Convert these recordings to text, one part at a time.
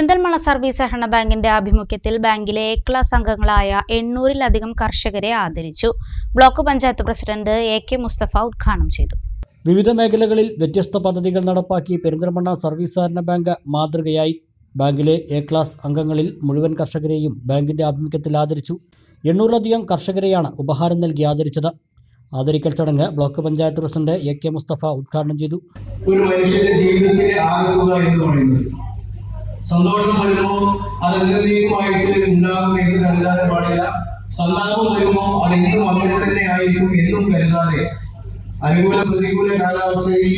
Perinthalmanna service സഹകരണ ബാങ്കിന്റെ ആഭിമുഖ്യത്തിൽ ബാങ്കിലെ എ ക്ലാസ് അംഗങ്ങളായ എണ്ണൂറിലധികം കർഷകരെ ആദരിച്ചു. Block panchayat president A K Mustafa ഉദ്ഘാടനം ചെയ്തു. വിവിധ മേഖലകളിൽ വ്യത്യസ്ത പദ്ധതികൾ നടപ്പാക്കി പെരിന്തൽമണ്ണ സർവീസ് സഹകരണ ബാങ്ക് മാതൃകയായി ബാങ്കിലെ എ ക്ലാസ് അംഗങ്ങളിൽ മുഴുവൻ കർഷകരെയും ബാങ്കിന്റെ ആഭിമുഖ്യത്തിൽ ആദരിച്ചു. എണ്ണൂറിലധികം കർഷകരെയാണ് ഉപഹാരം നൽകി ആദരിച്ചത്. ആദരിക്കൽ ചടങ്ങ് block panchayat president A K Mustafa ഉദ്ഘാടനം ചെയ്തു. ഒരു മനുഷ്യന്റെ ജീവിതത്തിലെ ആകുക എന്ന് പറയുന്നത് സന്തോഷം വരുമോ? അത് എന്നേക്കുമായിട്ട് ഉണ്ടാകും എന്ന് കരുതാൻ പാടില്ല. സന്താപം വരുമോ? അത് എന്നും അങ്ങനെ തന്നെ ആയിരിക്കും എന്നും കരുതാതെ. അനുകൂല പ്രതികൂല കാലാവസ്ഥയിൽ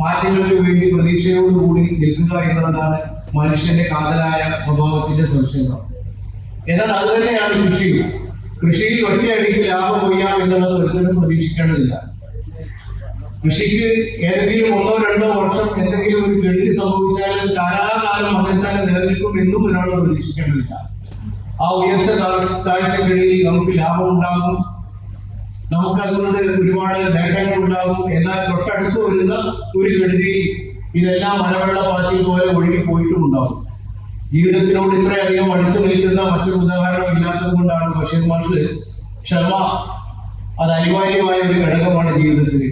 മാറ്റങ്ങൾക്ക് വേണ്ടി പ്രതീക്ഷയോടുകൂടി നിൽക്കുക എന്നുള്ളതാണ് മനുഷ്യന്റെ കാതലായ സ്വഭാവത്തിന്റെ സംശയം. എന്നാൽ അത് തന്നെയാണ് കൃഷിയും കൃഷിയിൽ ഒറ്റയടിക്ക് ലാഭം കൊയ്യാം എന്നുള്ളത് ഒരിക്കലും പ്രതീക്ഷിക്കേണ്ടതില്ല. കൃഷിക്ക് ഏതെങ്കിലും ഒന്നോ രണ്ടോ വർഷം എന്തെങ്കിലും ഒരു കെടുതി സംഭവിച്ചാൽ അത് അതിൽ തന്നെ നിലനിൽക്കും എന്നും ഒരാൾ പ്രതീക്ഷിക്കേണ്ടതില്ല ആ ഉയർച്ച താഴ്ചകളിൽ നമുക്ക് ലാഭം ഉണ്ടാകും. നമുക്ക് അതുകൊണ്ട് ഒരുപാട് നേട്ടങ്ങൾ ഉണ്ടാകും. എന്നാൽ തൊട്ടടുത്ത് വരുന്ന ഒരു കെടുതി ഇതെല്ലാം മലവെള്ള പാച്ചിൽ പോലെ ഒഴുകി പോയിട്ടും ഉണ്ടാകും. ജീവിതത്തിനോട് ഇത്രയധികം അടുത്ത് നിൽക്കുന്ന മറ്റൊരു ഉദാഹരണം ഇല്ലാത്തത് കൊണ്ടാണ് ബഷീർ മാഷ് ക്ഷമ. അത് അനിവാര്യമായ ഒരു ഘടകമാണ് ജീവിതത്തിൽ.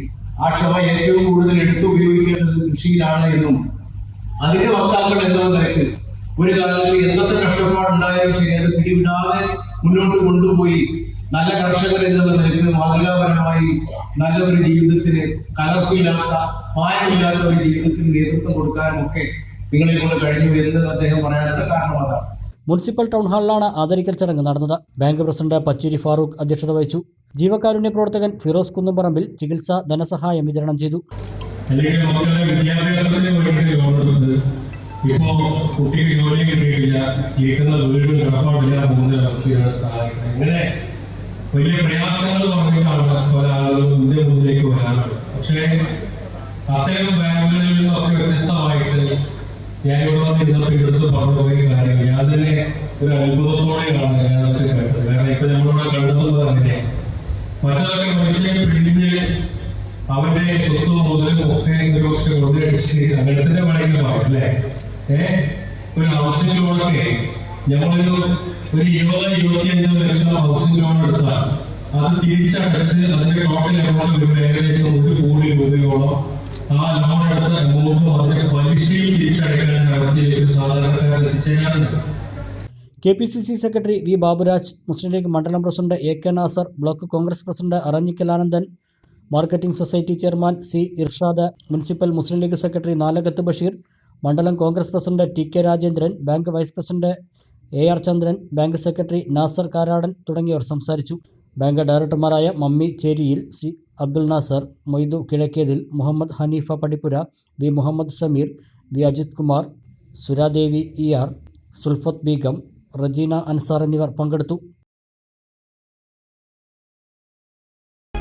ആ ക്ഷമ ഏറ്റവും കൂടുതൽ എടുത്തു ഉപയോഗിക്കേണ്ടത് കൃഷിയിലാണ് എന്നും അതിന്റെ വക്താക്കൾ എന്ന നിലയ്ക്ക് ഒരു കാലത്ത് എന്തൊക്കെ കഷ്ടപ്പാടുണ്ടായാലും ശരി അത് പിടിവിടാതെ മുന്നോട്ട് കൊണ്ടുപോയി നല്ല കർഷകർ എന്നുള്ള നിലയ്ക്ക് മാതൃകാപരമായി നല്ല ഒരു ജീവിതത്തിന് കലർപ്പില്ലാത്ത മായമില്ലാത്ത ഒരു ജീവിതത്തിന് നേതൃത്വം കൊടുക്കാനും ഒക്കെ നിങ്ങളെ കൊണ്ട് കഴിഞ്ഞു എന്ന് അദ്ദേഹം പറയാനുള്ള കാരണം അതാണ് മുനിസിപ്പൽ ടൗൺ ഹാളിലാണ് ആദരിക്കൽ ചടങ്ങ് നടന്നത്. ബാങ്ക് പ്രസിഡന്റ് പച്ചേരി ഫാറൂഖ് അധ്യക്ഷത വഹിച്ചു. ജീവകാരുണ്യ പ്രവർത്തകൻ ഫിറോസ് കുന്നുംപറമ്പിൽ ചികിത്സാ ധനസഹായം വിതരണം ചെയ്തു. അല്ലെങ്കിൽ മക്കളുടെ വിദ്യാഭ്യാസത്തിന് വേണ്ടിയിട്ട് എടുത്തത്. ഇപ്പോ കുട്ടിക്ക് ജോലി കിട്ടിയിട്ടില്ല ഇരിക്കുന്ന വീടും കിടപ്പാടില്ല പോകുന്ന അവസ്ഥയാണ് സഹായിക്കുന്നത് ഇങ്ങനെ വലിയ പ്രയാസങ്ങൾ പറഞ്ഞിട്ടാണ് പല ആളുകളും ഇന്ത്യ മുന്നിലേക്ക് വരാറുള്ളത്. പക്ഷേ അത്തരം ബാങ്കുകളിൽ നിന്നൊക്കെ വ്യത്യസ്തമായിട്ട് ഞാൻ ഇവിടെ വന്ന് ഇന്നത്തെ എടുത്ത് പറഞ്ഞു പോയ കാര്യങ്ങൾ ഞാൻ തന്നെ ഒരു അത്ഭുതത്തോടെയാണ് ഞാനതൊക്കെ കേട്ടത്. കാരണം ഇപ്പൊ നമ്മളിവിടെ കണ്ടത് അങ്ങനെ മറ്റൊക്കെ മനുഷ്യനെ പിടിഞ്ഞ് അവന്റെ സ്വത്ത് മുതലും ഒക്കെ ഒരുപക്ഷെ കൊണ്ടടിച്ച് അങ്ങനത്തെ പണികൾ അല്ലേ? ഏ? ഒരു ഹൗസിംഗ് ലോണൊക്കെ ഞങ്ങളൊരു ഒരു ഇരുപത് ഇരുപത്തിയഞ്ച് ലക്ഷം ഹൗസിംഗ് ലോൺ എടുത്താൽ അത് തിരിച്ചടച്ച് അതിന്റെ ടോട്ടൽ എമൗണ്ട് വരുമ്പോൾ ഏകദേശം ഒരു കോടി രൂപയോളം ആ ലോൺ എടുത്ത എമൗണ്ടും അതിന്റെ പലിശയും തിരിച്ചടയ്ക്കാൻ അവസ്ഥയിലേക്ക് സാധാരണക്കാരെ എത്തിച്ചേരാറുണ്ട്. K P C C secretary V Baburaj Muslim League മണ്ഡലം president A K Nasar block Congress president Aranjikkal Anandan marketing society chairman C Irshad municipal Muslim League secretary Nalakath Basheer മണ്ഡലം Congress president T K Rajendran bank vice president A R Chandran bank secretary Nasar Karadan തുടങ്ങിയവർ സംസാരിച്ചു. Bank ഡയറക്ടർമാരായ Mammi Cheriyil C Abdul Nasar Moidu Kizhakkethil Muhammad Haneefa Padippura V Muhammad Sameer V Ajith Kumar Suradevi E R Sulfath Beegum Rajeena Ansar എന്നിവർ പങ്കെടുത്തു.